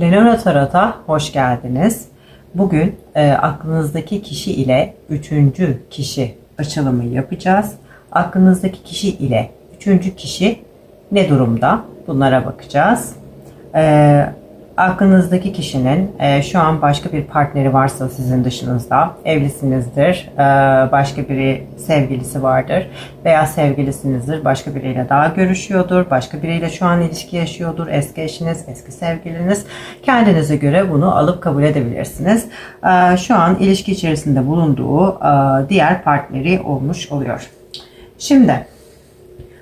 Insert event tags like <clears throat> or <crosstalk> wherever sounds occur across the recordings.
Lenora Tarot'a hoş geldiniz. Bugün e, aklınızdaki kişi ile üçüncü kişi açılımı yapacağız. Aklınızdaki kişi ile üçüncü kişi ne durumda? Bunlara bakacağız. E, aklınızdaki kişinin e, şu an başka bir partneri varsa sizin dışınızda, evlisinizdir, e, başka biri sevgilisi vardır veya sevgilisinizdir, başka biriyle daha görüşüyordur, başka biriyle şu an ilişki yaşıyordur, eski eşiniz, eski sevgiliniz. Kendinize göre bunu alıp kabul edebilirsiniz. E, şu an ilişki içerisinde bulunduğu e, diğer partneri olmuş oluyor. Şimdi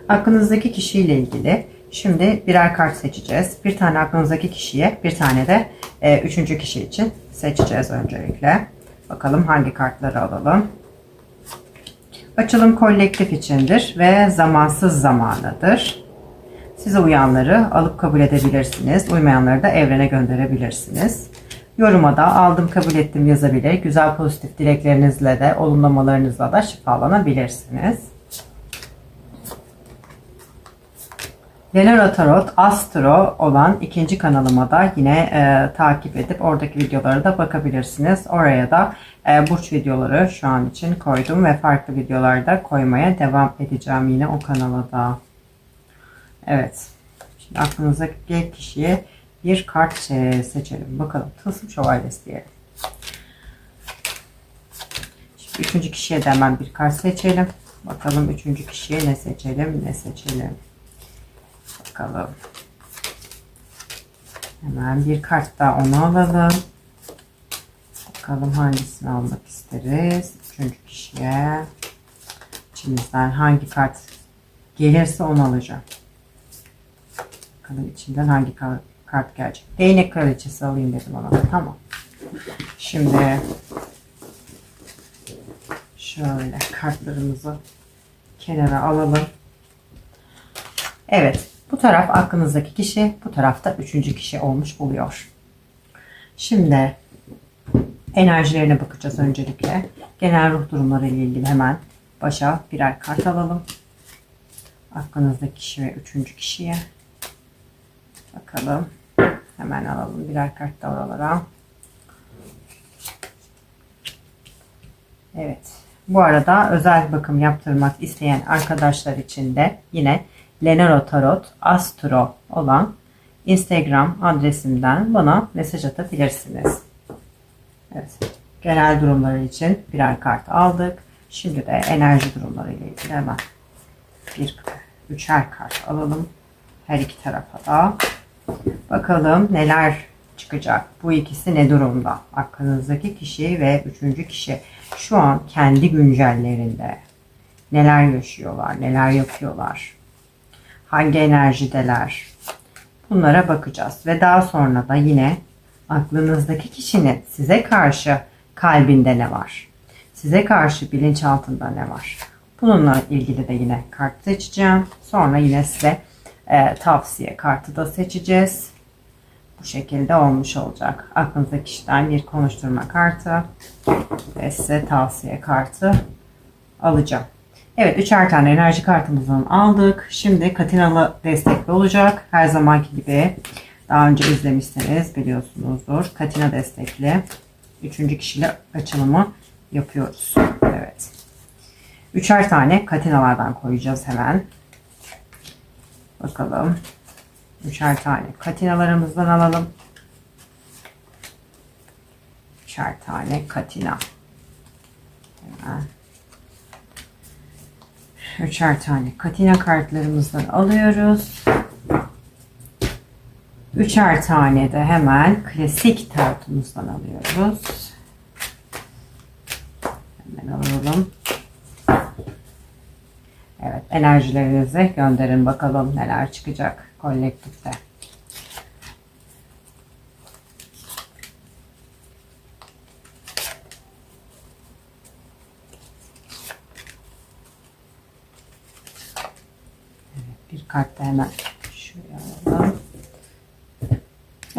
aklınızdaki kişiyle ilgili şimdi birer kart seçeceğiz. Bir tane aklınızdaki kişiye, bir tane de e, üçüncü kişi için seçeceğiz öncelikle. Bakalım hangi kartları alalım. Açılım kolektif içindir ve zamansız zamanıdır. Size uyanları alıp kabul edebilirsiniz. Uymayanları da evrene gönderebilirsiniz. Yoruma da aldım kabul ettim yazabilir. Güzel pozitif dileklerinizle de olumlamalarınızla da şifalanabilirsiniz. Lenora Tarot Astro olan ikinci kanalıma da yine e, takip edip oradaki videolara da bakabilirsiniz. Oraya da e, burç videoları şu an için koydum ve farklı videolarda koymaya devam edeceğim yine o kanala da. Evet. Şimdi aklınızdaki kişiye bir kart e, seçelim. Bakalım. Tılsım şövalyesi diyelim. Şimdi üçüncü kişiye de hemen bir kart seçelim. Bakalım üçüncü kişiye ne seçelim, ne seçelim. Bakalım. Hemen bir kart daha onu alalım. Bakalım hangisini almak isteriz. Üçüncü kişiye. İçimizden hangi kart gelirse onu alacağım. Bakalım içinden hangi kar- kart gelecek. Değnek kraliçesi alayım dedim ona. Tamam. Şimdi şöyle kartlarımızı kenara alalım. Evet. Bu taraf aklınızdaki kişi, bu tarafta üçüncü kişi olmuş oluyor. Şimdi enerjilerine bakacağız öncelikle. Genel ruh durumları ile ilgili hemen başa birer kart alalım. Aklınızdaki kişi ve üçüncü kişiye. Bakalım. Hemen alalım birer kart da oralara. Evet. Bu arada özel bakım yaptırmak isteyen arkadaşlar için de yine Lenaro Tarot Astro olan Instagram adresimden bana mesaj atabilirsiniz. Evet. Genel durumları için birer kart aldık. Şimdi de enerji durumları ile ilgili hemen bir üçer kart alalım. Her iki tarafa da. Bakalım neler çıkacak. Bu ikisi ne durumda? Aklınızdaki kişi ve üçüncü kişi şu an kendi güncellerinde neler yaşıyorlar, neler yapıyorlar hangi enerjideler? Bunlara bakacağız. Ve daha sonra da yine aklınızdaki kişinin size karşı kalbinde ne var? Size karşı bilinçaltında ne var? Bununla ilgili de yine kart seçeceğim. Sonra yine size e, tavsiye kartı da seçeceğiz. Bu şekilde olmuş olacak. Aklınızdaki kişiden bir konuşturma kartı ve size tavsiye kartı alacağım Evet üçer tane enerji kartımızdan aldık. Şimdi Katinalı destekli olacak. Her zamanki gibi daha önce izlemişseniz biliyorsunuzdur. Katina destekli. Üçüncü kişiyle açılımı yapıyoruz. Evet. Üçer tane katinalardan koyacağız hemen. Bakalım. Üçer tane katinalarımızdan alalım. Üçer tane katina. Hemen üçer tane katina kartlarımızdan alıyoruz. Üçer tane de hemen klasik tarotumuzdan alıyoruz. Hemen alalım. Evet enerjilerinizi gönderin bakalım neler çıkacak kolektifte. Bir kart da hemen şuraya alalım.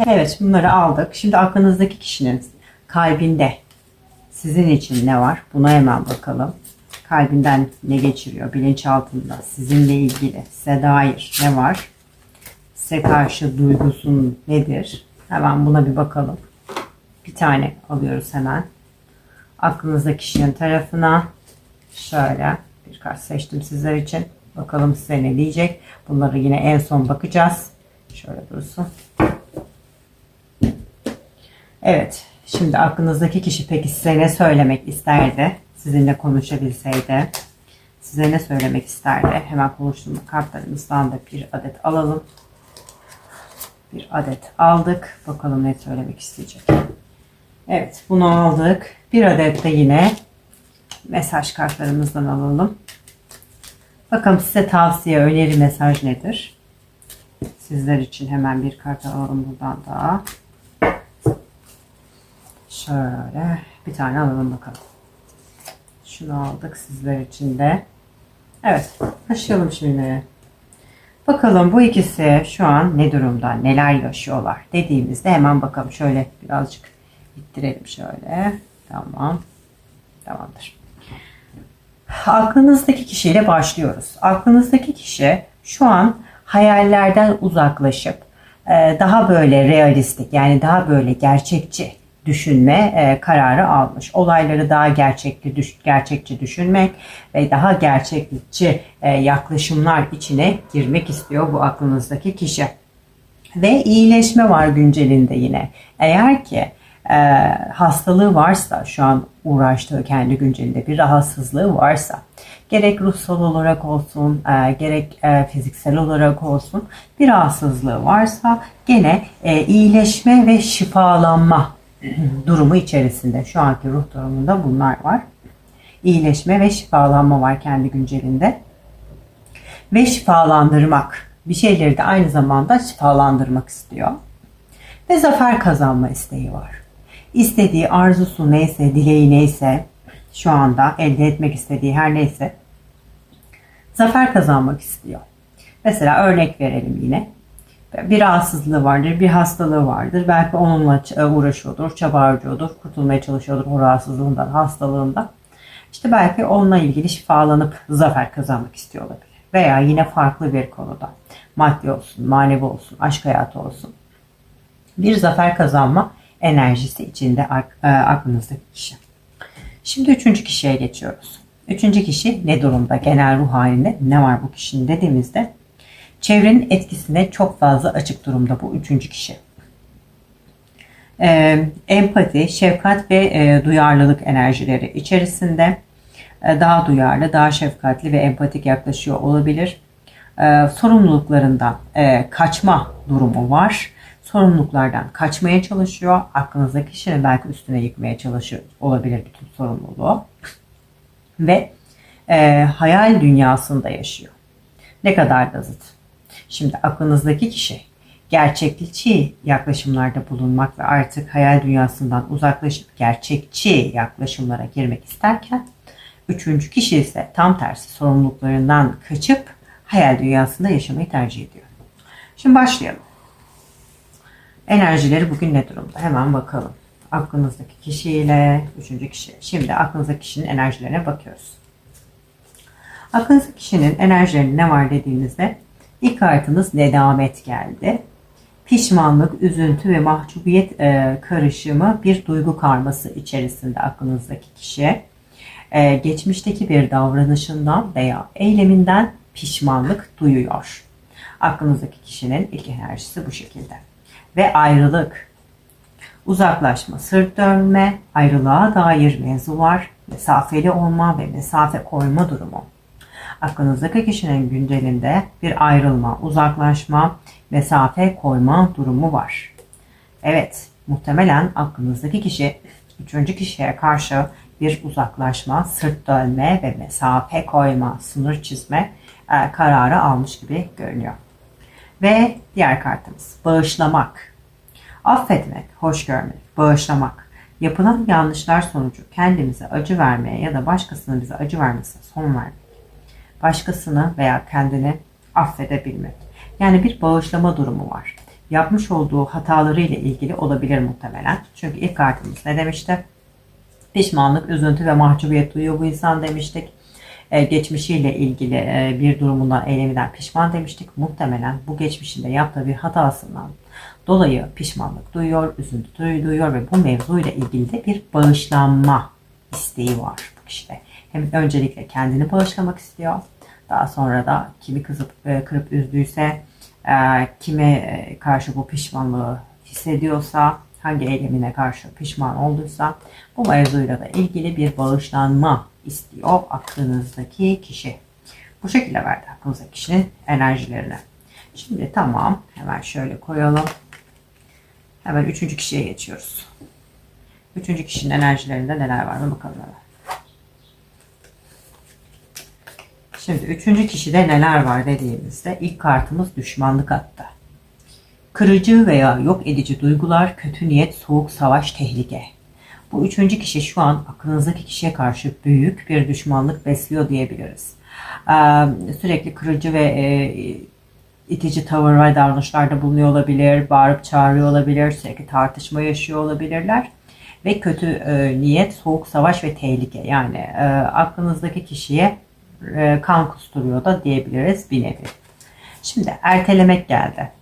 Evet bunları aldık. Şimdi aklınızdaki kişinin kalbinde sizin için ne var? Buna hemen bakalım. Kalbinden ne geçiriyor? Bilinçaltında sizinle ilgili size dair ne var? Size karşı duygusun nedir? Hemen buna bir bakalım. Bir tane alıyoruz hemen. Aklınızdaki kişinin tarafına şöyle bir kart seçtim sizler için. Bakalım size ne diyecek. Bunları yine en son bakacağız. Şöyle dursun. Evet. Şimdi aklınızdaki kişi peki size ne söylemek isterdi? Sizinle konuşabilseydi. Size ne söylemek isterdi? Hemen konuştuğum kartlarımızdan da bir adet alalım. Bir adet aldık. Bakalım ne söylemek isteyecek. Evet bunu aldık. Bir adet de yine mesaj kartlarımızdan alalım. Bakalım size tavsiye, öneri, mesaj nedir? Sizler için hemen bir kart alalım buradan da. Şöyle bir tane alalım bakalım. Şunu aldık sizler için de. Evet başlayalım şimdi. Bakalım bu ikisi şu an ne durumda, neler yaşıyorlar dediğimizde hemen bakalım. Şöyle birazcık ittirelim şöyle. Tamam. Tamamdır. Aklınızdaki kişiyle başlıyoruz. Aklınızdaki kişi şu an hayallerden uzaklaşıp e, daha böyle realistik yani daha böyle gerçekçi düşünme e, kararı almış. Olayları daha gerçekçi, düş, gerçekçi düşünmek ve daha gerçekçi e, yaklaşımlar içine girmek istiyor bu aklınızdaki kişi. Ve iyileşme var güncelinde yine. Eğer ki e, hastalığı varsa şu an uğraştığı kendi güncelinde bir rahatsızlığı varsa gerek ruhsal olarak olsun e, gerek e, fiziksel olarak olsun bir rahatsızlığı varsa gene e, iyileşme ve şifalanma <clears throat> durumu içerisinde şu anki ruh durumunda bunlar var. İyileşme ve şifalanma var kendi güncelinde. Ve şifalandırmak. Bir şeyleri de aynı zamanda şifalandırmak istiyor. Ve zafer kazanma isteği var. İstediği arzusu neyse, dileği neyse, şu anda elde etmek istediği her neyse zafer kazanmak istiyor. Mesela örnek verelim yine. Bir rahatsızlığı vardır, bir hastalığı vardır. Belki onunla uğraşıyordur, çaba harcıyordur, kurtulmaya çalışıyordur o rahatsızlığından, hastalığından. İşte belki onunla ilgili şifalanıp zafer kazanmak istiyor olabilir. Veya yine farklı bir konuda. Maddi olsun, manevi olsun, aşk hayatı olsun. Bir zafer kazanma enerjisi içinde e, aklınızdaki kişi. Şimdi üçüncü kişiye geçiyoruz. Üçüncü kişi ne durumda? Genel ruh halinde ne var bu kişinin dediğimizde çevrenin etkisine çok fazla açık durumda bu üçüncü kişi. Ee, empati, şefkat ve e, duyarlılık enerjileri içerisinde e, daha duyarlı, daha şefkatli ve empatik yaklaşıyor olabilir. E, sorumluluklarından e, kaçma durumu var sorumluluklardan kaçmaya çalışıyor. Aklınızdaki kişinin belki üstüne yıkmaya çalışıyor olabilir bütün sorumluluğu. Ve e, hayal dünyasında yaşıyor. Ne kadar da zıt. Şimdi aklınızdaki kişi gerçekçi yaklaşımlarda bulunmak ve artık hayal dünyasından uzaklaşıp gerçekçi yaklaşımlara girmek isterken üçüncü kişi ise tam tersi sorumluluklarından kaçıp hayal dünyasında yaşamayı tercih ediyor. Şimdi başlayalım. Enerjileri bugün ne durumda? Hemen bakalım. Aklınızdaki kişiyle üçüncü kişi. Şimdi aklınızdaki kişinin enerjilerine bakıyoruz. Aklınızdaki kişinin enerjilerinde ne var dediğimizde ilk kartımız nedamet geldi. Pişmanlık, üzüntü ve mahcubiyet e, karışımı bir duygu karması içerisinde aklınızdaki kişi. E, geçmişteki bir davranışından veya eyleminden pişmanlık duyuyor. Aklınızdaki kişinin ilk enerjisi bu şekilde ve ayrılık. Uzaklaşma, sırt dönme, ayrılığa dair mevzular, mesafeli olma ve mesafe koyma durumu. Aklınızdaki kişinin güncelinde bir ayrılma, uzaklaşma, mesafe koyma durumu var. Evet, muhtemelen aklınızdaki kişi üçüncü kişiye karşı bir uzaklaşma, sırt dönme ve mesafe koyma, sınır çizme e, kararı almış gibi görünüyor. Ve diğer kartımız bağışlamak. Affetmek, hoş görmek, bağışlamak. Yapılan yanlışlar sonucu kendimize acı vermeye ya da başkasının bize acı vermesine son vermek. Başkasını veya kendini affedebilmek. Yani bir bağışlama durumu var. Yapmış olduğu hataları ile ilgili olabilir muhtemelen. Çünkü ilk kartımız ne demişti? Pişmanlık, üzüntü ve mahcubiyet duyuyor bu insan demiştik. E, geçmişiyle ilgili e, bir durumundan, eyleminden pişman demiştik. Muhtemelen bu geçmişinde yaptığı bir hatasından dolayı pişmanlık duyuyor, üzüntü duyuyor ve bu mevzuyla ilgili de bir bağışlanma isteği var bu kişide. Hem öncelikle kendini bağışlamak istiyor. Daha sonra da kimi kızıp e, kırıp üzdüyse, kime karşı bu pişmanlığı hissediyorsa, hangi eylemine karşı pişman olduysa bu mevzuyla da ilgili bir bağışlanma istiyor aklınızdaki kişi. Bu şekilde verdi aklınızdaki kişinin enerjilerini. Şimdi tamam hemen şöyle koyalım. Hemen üçüncü kişiye geçiyoruz. Üçüncü kişinin enerjilerinde neler var mı bakalım hemen. Şimdi üçüncü kişide neler var dediğimizde ilk kartımız düşmanlık attı. Kırıcı veya yok edici duygular, kötü niyet, soğuk savaş, tehlike. Bu üçüncü kişi şu an aklınızdaki kişiye karşı büyük bir düşmanlık besliyor diyebiliriz. Sürekli kırıcı ve e, itici tavır ve davranışlarda bulunuyor olabilir, bağırıp çağırıyor olabilir, sürekli tartışma yaşıyor olabilirler. Ve kötü e, niyet, soğuk savaş ve tehlike. Yani e, aklınızdaki kişiye kan kusturuyor da diyebiliriz bir nevi. Şimdi ertelemek geldi.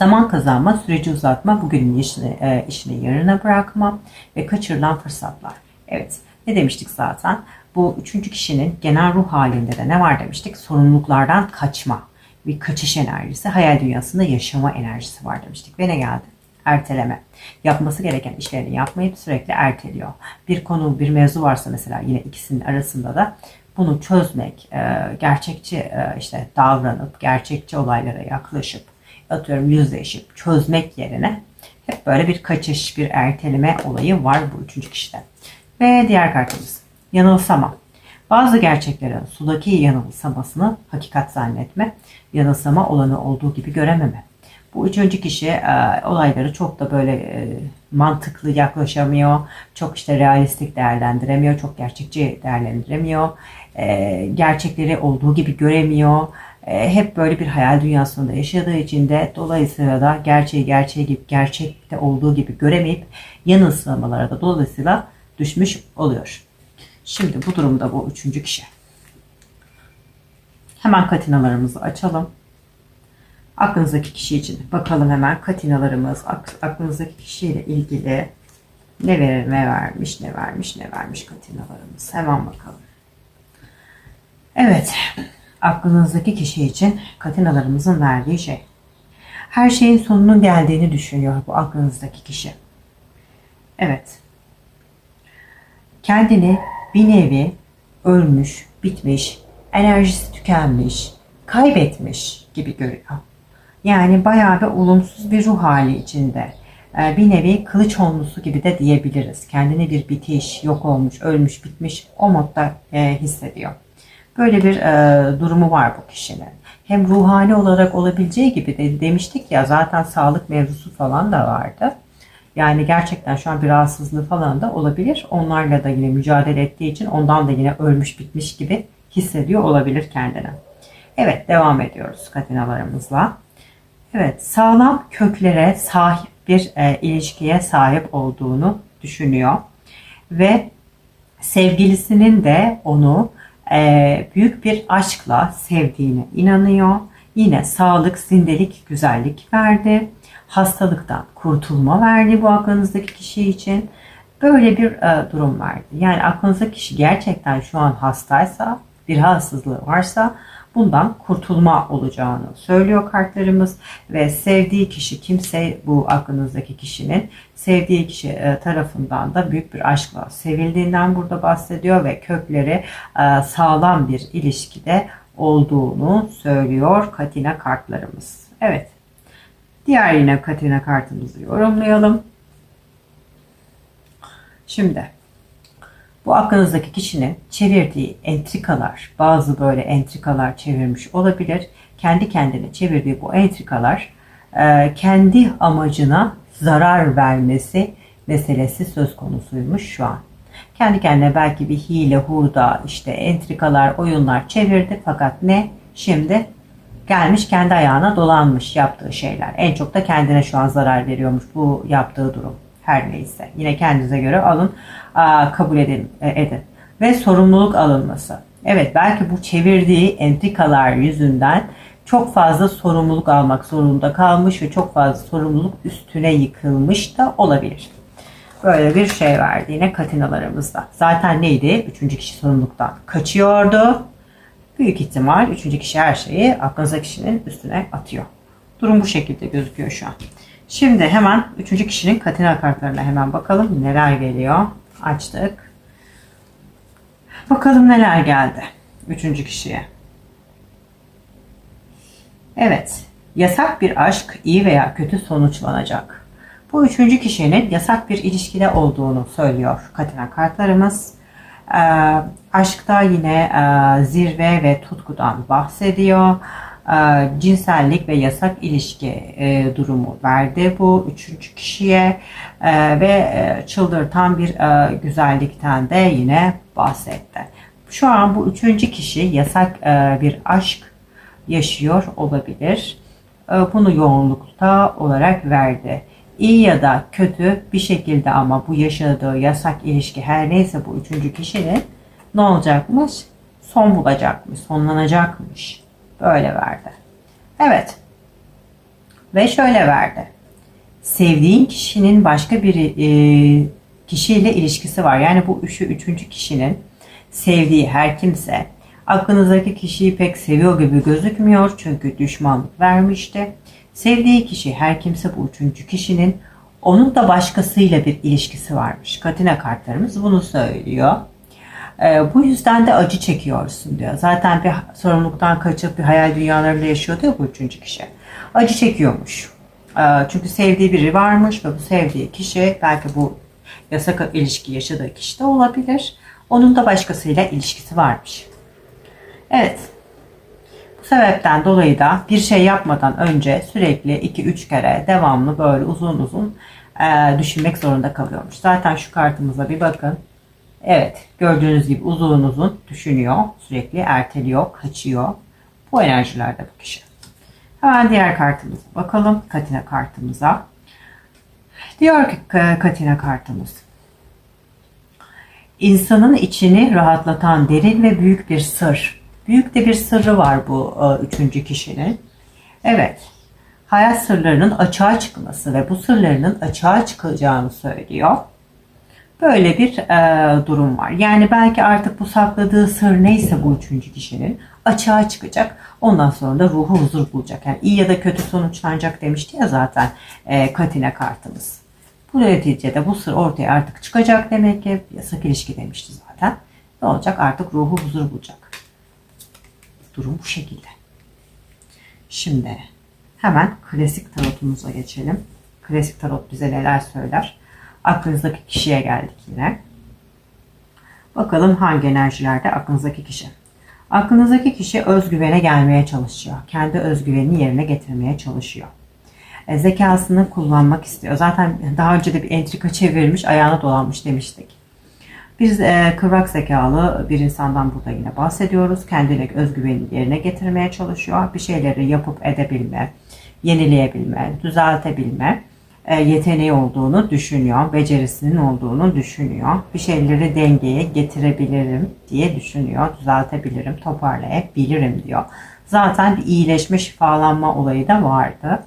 Zaman kazanma, süreci uzatma, bugünün işini, e, işini yarına bırakma ve kaçırılan fırsatlar. Evet, ne demiştik zaten? Bu üçüncü kişinin genel ruh halinde de ne var demiştik? Sorumluluklardan kaçma. Bir kaçış enerjisi, hayal dünyasında yaşama enerjisi var demiştik. Ve ne geldi? Erteleme. Yapması gereken işlerini yapmayıp sürekli erteliyor. Bir konu, bir mevzu varsa mesela yine ikisinin arasında da bunu çözmek, e, gerçekçi e, işte davranıp, gerçekçi olaylara yaklaşıp, atıyorum yüzleşip, çözmek yerine hep böyle bir kaçış, bir erteleme olayı var bu üçüncü kişide. Ve diğer kartımız, yanılsama. Bazı gerçeklerin sudaki yanılsamasını hakikat zannetme, yanılsama olanı olduğu gibi görememe. Bu üçüncü kişi e, olayları çok da böyle e, mantıklı yaklaşamıyor. Çok işte realistik değerlendiremiyor. Çok gerçekçi değerlendiremiyor. E, gerçekleri olduğu gibi göremiyor. E, hep böyle bir hayal dünyasında yaşadığı için de dolayısıyla da gerçeği gerçeği gibi gerçekte olduğu gibi göremeyip yanılsamalara da dolayısıyla düşmüş oluyor. Şimdi bu durumda bu üçüncü kişi. Hemen katinalarımızı açalım. Aklınızdaki kişi için bakalım hemen katinalarımız aklınızdaki kişiyle ilgili ne verir, ne vermiş, ne vermiş, ne vermiş katinalarımız. Hemen bakalım. Evet, aklınızdaki kişi için katinalarımızın verdiği şey. Her şeyin sonunun geldiğini düşünüyor bu aklınızdaki kişi. Evet. Kendini bir nevi ölmüş, bitmiş, enerjisi tükenmiş, kaybetmiş gibi görüyor. Yani bayağı bir olumsuz bir ruh hali içinde. Ee, bir nevi kılıç olmusu gibi de diyebiliriz. Kendini bir bitiş, yok olmuş, ölmüş, bitmiş o modda e, hissediyor. Böyle bir e, durumu var bu kişinin. Hem ruhani olarak olabileceği gibi de demiştik ya zaten sağlık mevzusu falan da vardı. Yani gerçekten şu an bir rahatsızlığı falan da olabilir. Onlarla da yine mücadele ettiği için ondan da yine ölmüş bitmiş gibi hissediyor olabilir kendini. Evet devam ediyoruz katinalarımızla. Evet, sağlam köklere sahip bir e, ilişkiye sahip olduğunu düşünüyor ve sevgilisinin de onu e, büyük bir aşkla sevdiğine inanıyor. Yine sağlık, zindelik, güzellik verdi. Hastalıktan kurtulma verdi bu aklınızdaki kişi için. Böyle bir e, durum verdi. Yani aklınızdaki kişi gerçekten şu an hastaysa, bir rahatsızlığı varsa bundan kurtulma olacağını söylüyor kartlarımız ve sevdiği kişi kimse bu aklınızdaki kişinin sevdiği kişi e, tarafından da büyük bir aşkla sevildiğinden burada bahsediyor ve kökleri e, sağlam bir ilişkide olduğunu söylüyor Katina kartlarımız. Evet. Diğer yine Katina kartımızı yorumlayalım. Şimdi bu aklınızdaki kişinin çevirdiği entrikalar, bazı böyle entrikalar çevirmiş olabilir. Kendi kendine çevirdiği bu entrikalar e, kendi amacına zarar vermesi meselesi söz konusuymuş şu an. Kendi kendine belki bir hile, hurda, işte entrikalar, oyunlar çevirdi fakat ne? Şimdi gelmiş kendi ayağına dolanmış yaptığı şeyler. En çok da kendine şu an zarar veriyormuş bu yaptığı durum her neyse. Yine kendinize göre alın, kabul edin, e, edin. Ve sorumluluk alınması. Evet belki bu çevirdiği entrikalar yüzünden çok fazla sorumluluk almak zorunda kalmış ve çok fazla sorumluluk üstüne yıkılmış da olabilir. Böyle bir şey verdi yine katinalarımızda. Zaten neydi? Üçüncü kişi sorumluluktan kaçıyordu. Büyük ihtimal üçüncü kişi her şeyi aklınızdaki kişinin üstüne atıyor. Durum bu şekilde gözüküyor şu an. Şimdi hemen üçüncü kişinin katina kartlarına hemen bakalım neler geliyor. Açtık. Bakalım neler geldi üçüncü kişiye. Evet, yasak bir aşk iyi veya kötü sonuçlanacak. Bu üçüncü kişinin yasak bir ilişkide olduğunu söylüyor Katina kartlarımız. Ee, aşkta yine e, zirve ve tutkudan bahsediyor. Ee, cinsellik ve yasak ilişki e, durumu verdi bu üçüncü kişiye Ee, ve e, çıldırtan bir e, güzellikten de yine bahsetti. Şu an bu üçüncü kişi yasak bir aşk yaşıyor olabilir. E, Bunu yoğunlukta olarak verdi. İyi ya da kötü bir şekilde ama bu yaşadığı yasak ilişki her neyse bu üçüncü kişinin ne olacakmış? Son bulacakmış, sonlanacakmış. Böyle verdi. Evet. Ve şöyle verdi. Sevdiğin kişinin başka bir e, kişiyle ilişkisi var. Yani bu üçü üçüncü kişinin sevdiği her kimse aklınızdaki kişiyi pek seviyor gibi gözükmüyor çünkü düşmanlık vermişti. Sevdiği kişi her kimse bu üçüncü kişinin onun da başkasıyla bir ilişkisi varmış. Katina kartlarımız bunu söylüyor. Ee, bu yüzden de acı çekiyorsun diyor. Zaten bir sorumluluktan kaçıp bir hayal dünyalarında yaşıyordu ya bu üçüncü kişi. Acı çekiyormuş. Ee, çünkü sevdiği biri varmış ve bu sevdiği kişi belki bu yasak ilişki yaşadığı kişi de olabilir. Onun da başkasıyla ilişkisi varmış. Evet. Bu sebepten dolayı da bir şey yapmadan önce sürekli 2-3 kere devamlı böyle uzun uzun e, düşünmek zorunda kalıyormuş. Zaten şu kartımıza bir bakın. Evet gördüğünüz gibi uzun uzun düşünüyor. Sürekli erteliyor, kaçıyor. Bu enerjilerde bu kişi. Hemen diğer kartımıza bakalım. Katina kartımıza. Diyor ki Katina kartımız. İnsanın içini rahatlatan derin ve büyük bir sır. Büyük de bir sırrı var bu e, üçüncü kişinin. Evet. Hayat sırlarının açığa çıkması ve bu sırlarının açığa çıkacağını söylüyor. Böyle bir e, durum var. Yani belki artık bu sakladığı sır neyse bu üçüncü kişinin açığa çıkacak. Ondan sonra da ruhu huzur bulacak. Yani iyi ya da kötü sonuçlanacak demişti ya zaten e, Katine kartımız. Bu neticede bu sır ortaya artık çıkacak demek ki. Yasak ilişki demişti zaten. Ne olacak? Artık ruhu huzur bulacak. Durum bu şekilde. Şimdi hemen klasik tarotumuza geçelim. Klasik tarot bize neler söyler? Aklınızdaki kişiye geldik yine. Bakalım hangi enerjilerde aklınızdaki kişi. Aklınızdaki kişi özgüvene gelmeye çalışıyor. Kendi özgüvenini yerine getirmeye çalışıyor. E, zekasını kullanmak istiyor. Zaten daha önce de bir entrika çevirmiş, ayağına dolanmış demiştik. Biz e, kıvrak zekalı bir insandan burada yine bahsediyoruz. Kendine özgüvenini yerine getirmeye çalışıyor. Bir şeyleri yapıp edebilme, yenileyebilme, düzeltebilme yeteneği olduğunu düşünüyor. Becerisinin olduğunu düşünüyor. Bir şeyleri dengeye getirebilirim diye düşünüyor. Düzeltebilirim, toparlayabilirim diyor. Zaten bir iyileşme, şifalanma olayı da vardı.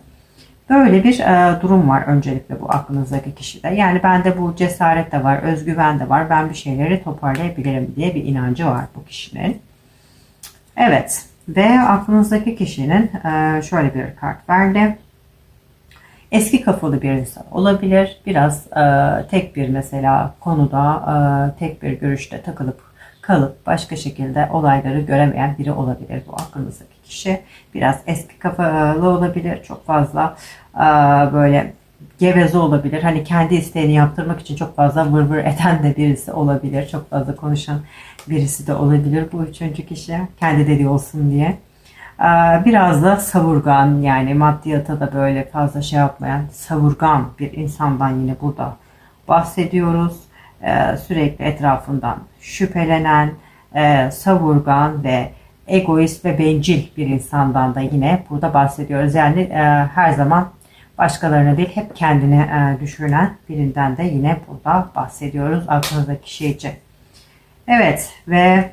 Böyle bir e, durum var öncelikle bu aklınızdaki kişide. Yani bende bu cesaret de var, özgüven de var. Ben bir şeyleri toparlayabilirim diye bir inancı var bu kişinin. Evet ve aklınızdaki kişinin e, şöyle bir kart verdi. Eski kafalı bir insan olabilir. Biraz e, tek bir mesela konuda e, tek bir görüşte takılıp kalıp başka şekilde olayları göremeyen biri olabilir bu aklınızdaki kişi. Biraz eski kafalı olabilir. Çok fazla e, böyle geveze olabilir. Hani kendi isteğini yaptırmak için çok fazla vır vır eden de birisi olabilir. Çok fazla konuşan birisi de olabilir bu üçüncü kişi. Kendi dediği olsun diye. Ee, biraz da savurgan yani maddiyata da böyle fazla şey yapmayan savurgan bir insandan yine burada bahsediyoruz. Ee, sürekli etrafından şüphelenen, e, savurgan ve egoist ve bencil bir insandan da yine burada bahsediyoruz. Yani e, her zaman başkalarına değil hep kendine e, düşünen birinden de yine burada bahsediyoruz aklınızdaki şey için. Evet ve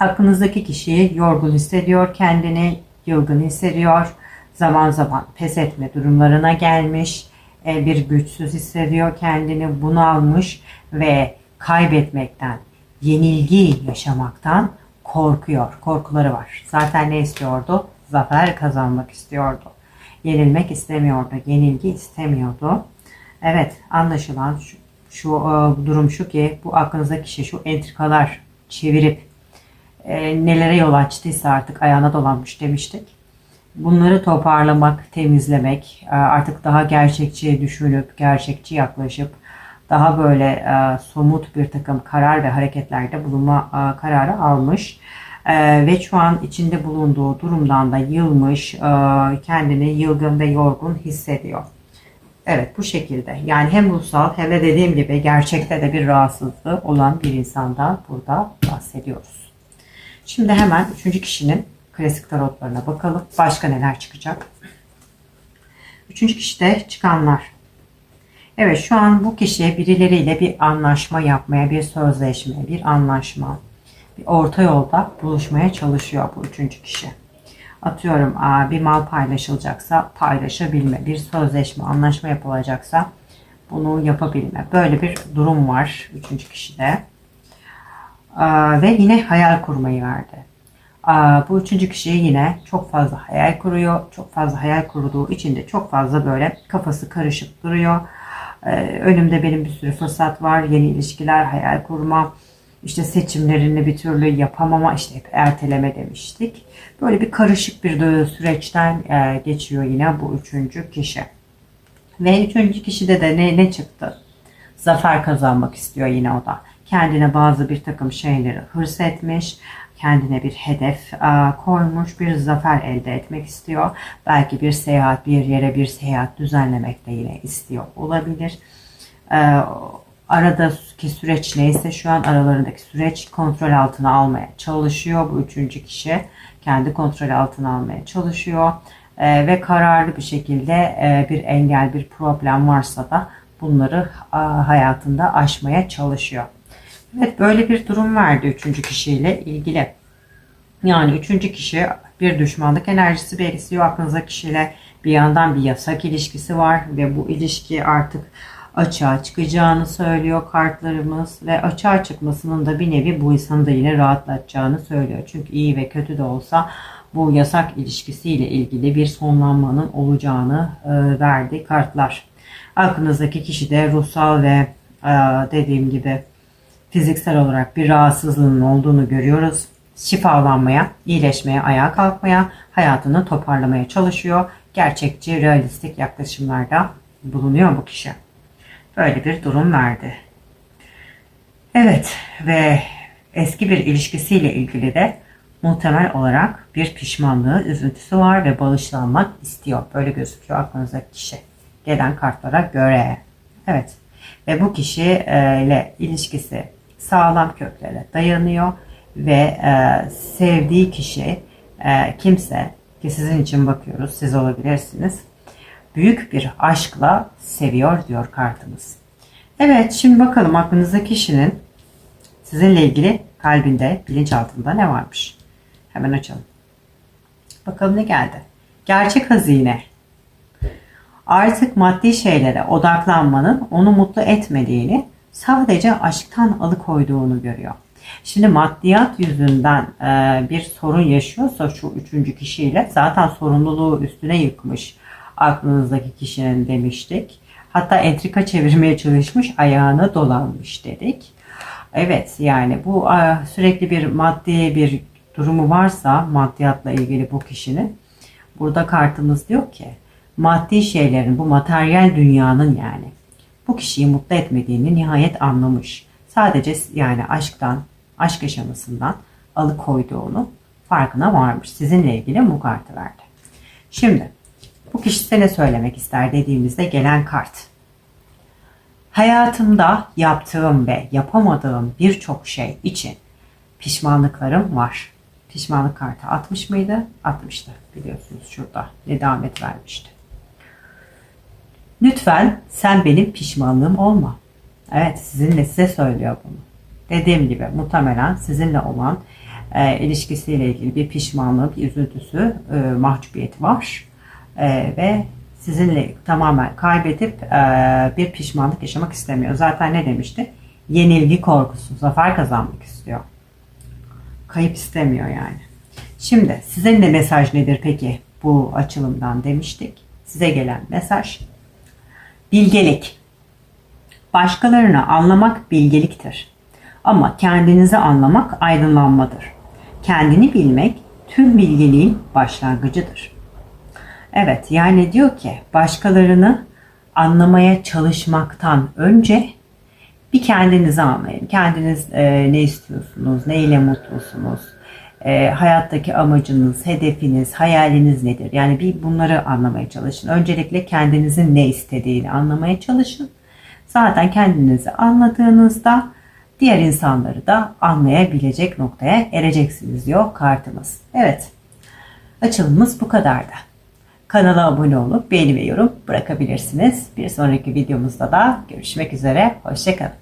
Aklınızdaki kişi yorgun hissediyor kendini, yılgın hissediyor. Zaman zaman pes etme durumlarına gelmiş, e, bir güçsüz hissediyor kendini, bunalmış ve kaybetmekten, yenilgi yaşamaktan korkuyor. Korkuları var. Zaten ne istiyordu? Zafer kazanmak istiyordu. Yenilmek istemiyordu. Yenilgi istemiyordu. Evet anlaşılan şu, şu e, durum şu ki bu aklınızdaki kişi şu entrikalar çevirip e, nelere yol açtıysa artık ayağına dolanmış demiştik. Bunları toparlamak, temizlemek, e, artık daha gerçekçi düşünüp, gerçekçi yaklaşıp daha böyle e, somut bir takım karar ve hareketlerde bulunma e, kararı almış. E, ve şu an içinde bulunduğu durumdan da yılmış, e, kendini yılgın ve yorgun hissediyor. Evet bu şekilde. Yani hem ruhsal hem de dediğim gibi gerçekte de bir rahatsızlığı olan bir insandan burada bahsediyoruz. Şimdi hemen üçüncü kişinin klasik tarotlarına bakalım. Başka neler çıkacak? Üçüncü kişide çıkanlar. Evet şu an bu kişi birileriyle bir anlaşma yapmaya, bir sözleşme, bir anlaşma, bir orta yolda buluşmaya çalışıyor bu üçüncü kişi. Atıyorum bir mal paylaşılacaksa paylaşabilme, bir sözleşme, anlaşma yapılacaksa bunu yapabilme. Böyle bir durum var üçüncü kişide. Ve yine hayal kurmayı verdi. Bu üçüncü kişi yine çok fazla hayal kuruyor. Çok fazla hayal kurduğu için de çok fazla böyle kafası karışık duruyor. Önümde benim bir sürü fırsat var. Yeni ilişkiler, hayal kurma, işte seçimlerini bir türlü yapamama, işte hep erteleme demiştik. Böyle bir karışık bir süreçten geçiyor yine bu üçüncü kişi. Ve üçüncü kişide de ne, ne çıktı? Zafer kazanmak istiyor yine o da. Kendine bazı bir takım şeyleri hırs etmiş kendine bir hedef koymuş, bir zafer elde etmek istiyor. Belki bir seyahat, bir yere bir seyahat düzenlemek de yine istiyor olabilir. Aradaki süreç neyse şu an aralarındaki süreç kontrol altına almaya çalışıyor. Bu üçüncü kişi kendi kontrol altına almaya çalışıyor. Ve kararlı bir şekilde bir engel, bir problem varsa da bunları hayatında aşmaya çalışıyor. Evet böyle bir durum verdi üçüncü kişiyle ilgili. Yani üçüncü kişi bir düşmanlık enerjisi belirtiyor aklınıza kişiyle. Bir yandan bir yasak ilişkisi var ve bu ilişki artık açığa çıkacağını söylüyor kartlarımız ve açığa çıkmasının da bir nevi bu insanı da yine rahatlatacağını söylüyor. Çünkü iyi ve kötü de olsa bu yasak ilişkisiyle ilgili bir sonlanmanın olacağını e, verdi kartlar. Aklınızdaki kişi de ruhsal ve e, dediğim gibi fiziksel olarak bir rahatsızlığının olduğunu görüyoruz. Şifalanmaya, iyileşmeye, ayağa kalkmaya, hayatını toparlamaya çalışıyor. Gerçekçi, realistik yaklaşımlarda bulunuyor bu kişi. Böyle bir durum verdi. Evet ve eski bir ilişkisiyle ilgili de muhtemel olarak bir pişmanlığı, üzüntüsü var ve bağışlanmak istiyor. Böyle gözüküyor aklınızdaki kişi. Gelen kartlara göre. Evet. Ve bu kişiyle ilişkisi sağlam köklere dayanıyor ve e, sevdiği kişi e, kimse ki sizin için bakıyoruz siz olabilirsiniz büyük bir aşkla seviyor diyor kartımız. Evet şimdi bakalım aklınızdaki kişinin sizinle ilgili kalbinde bilinçaltında ne varmış? Hemen açalım. Bakalım ne geldi? Gerçek hazine. Artık maddi şeylere odaklanmanın onu mutlu etmediğini sadece aşktan alıkoyduğunu görüyor. Şimdi maddiyat yüzünden e, bir sorun yaşıyorsa şu üçüncü kişiyle zaten sorumluluğu üstüne yıkmış aklınızdaki kişinin demiştik. Hatta entrika çevirmeye çalışmış ayağına dolanmış dedik. Evet yani bu sürekli bir maddi bir durumu varsa maddiyatla ilgili bu kişinin burada kartımız diyor ki maddi şeylerin bu materyal dünyanın yani bu kişiyi mutlu etmediğini nihayet anlamış. Sadece yani aşktan, aşk yaşamasından alıkoyduğunu farkına varmış. Sizinle ilgili bu kartı verdi. Şimdi bu kişi ne söylemek ister dediğimizde gelen kart. Hayatımda yaptığım ve yapamadığım birçok şey için pişmanlıklarım var. Pişmanlık kartı 60 mıydı? 60'tı biliyorsunuz şurada. Nedamet vermişti. Lütfen sen benim pişmanlığım olma. Evet sizinle size söylüyor bunu. Dediğim gibi muhtemelen sizinle olan e, ilişkisiyle ilgili bir pişmanlığı, bir üzüntüsü, e, mahcubiyeti var. E, ve sizinle tamamen kaybedip e, bir pişmanlık yaşamak istemiyor. Zaten ne demişti? Yenilgi korkusu, zafer kazanmak istiyor. Kayıp istemiyor yani. Şimdi size de mesaj nedir peki bu açılımdan demiştik. Size gelen mesaj bilgelik. Başkalarını anlamak bilgeliktir. Ama kendinizi anlamak aydınlanmadır. Kendini bilmek tüm bilgeliğin başlangıcıdır. Evet yani diyor ki başkalarını anlamaya çalışmaktan önce bir kendinizi anlayın. Kendiniz e, ne istiyorsunuz, neyle mutlusunuz, e, hayattaki amacınız, hedefiniz, hayaliniz nedir? Yani bir bunları anlamaya çalışın. Öncelikle kendinizin ne istediğini anlamaya çalışın. Zaten kendinizi anladığınızda diğer insanları da anlayabilecek noktaya ereceksiniz diyor kartımız. Evet, açılımımız bu kadardı. Kanala abone olup beğeni ve yorum bırakabilirsiniz. Bir sonraki videomuzda da görüşmek üzere. Hoşçakalın.